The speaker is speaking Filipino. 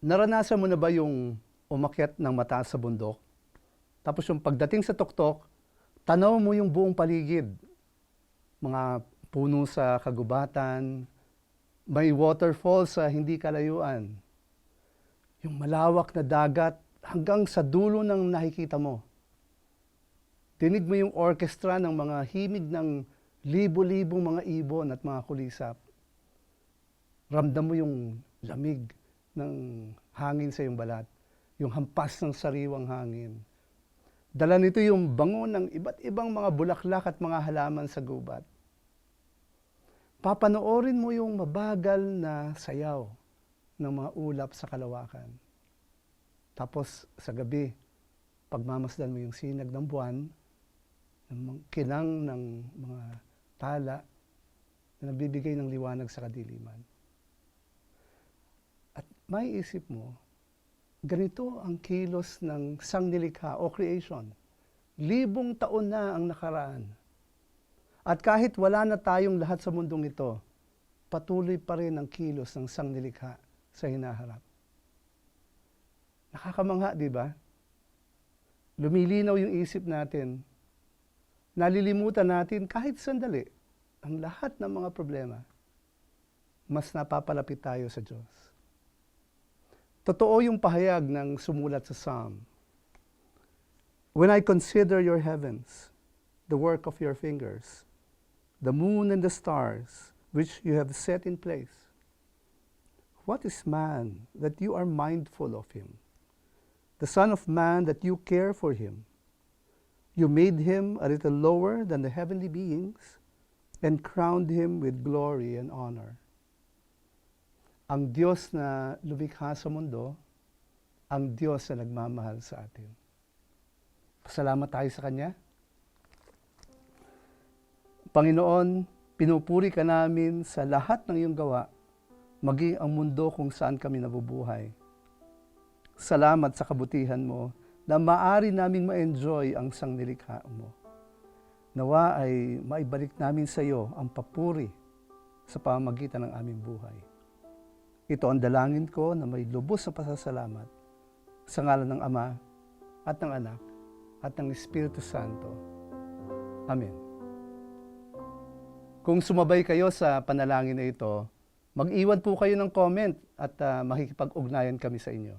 naranasan mo na ba yung umakyat ng mataas sa bundok? Tapos yung pagdating sa tuktok, tanaw mo yung buong paligid. Mga puno sa kagubatan, may waterfall sa hindi kalayuan. Yung malawak na dagat hanggang sa dulo ng nakikita mo. Tinig mo yung orchestra ng mga himig ng libo-libong mga ibon at mga kulisap. Ramdam mo yung lamig ng hangin sa iyong balat, yung hampas ng sariwang hangin. Dala nito yung bango ng iba't ibang mga bulaklak at mga halaman sa gubat. Papanoorin mo yung mabagal na sayaw ng mga ulap sa kalawakan. Tapos sa gabi, pagmamasdan mo yung sinag ng buwan, ng kinang ng mga tala na nagbibigay ng liwanag sa kadiliman. May isip mo, ganito ang kilos ng sangnilikha o creation. Libong taon na ang nakaraan. At kahit wala na tayong lahat sa mundong ito, patuloy pa rin ang kilos ng sangnilikha sa hinaharap. Nakakamangha, di ba? Lumilinaw yung isip natin. Nalilimutan natin kahit sandali ang lahat ng mga problema. Mas napapalapit tayo sa Diyos. Totoo yung pahayag ng sumulat sa Psalm. When I consider your heavens, the work of your fingers, the moon and the stars which you have set in place, what is man that you are mindful of him? The Son of Man that you care for him. You made him a little lower than the heavenly beings and crowned him with glory and honor. Ang Diyos na lumikha sa mundo, ang Diyos na nagmamahal sa atin. Pasalamat tayo sa Kanya. Panginoon, pinupuri ka namin sa lahat ng iyong gawa, maging ang mundo kung saan kami nabubuhay. Salamat sa kabutihan mo na maari naming ma-enjoy ang sangnilikha mo. Nawa ay maibalik namin sa iyo ang papuri sa pamamagitan ng aming buhay. Ito ang dalangin ko na may lubos na pasasalamat sa ngalan ng Ama at ng Anak at ng Espiritu Santo. Amen. Kung sumabay kayo sa panalangin na ito, mag-iwan po kayo ng comment at ah, makikipag-ugnayan kami sa inyo.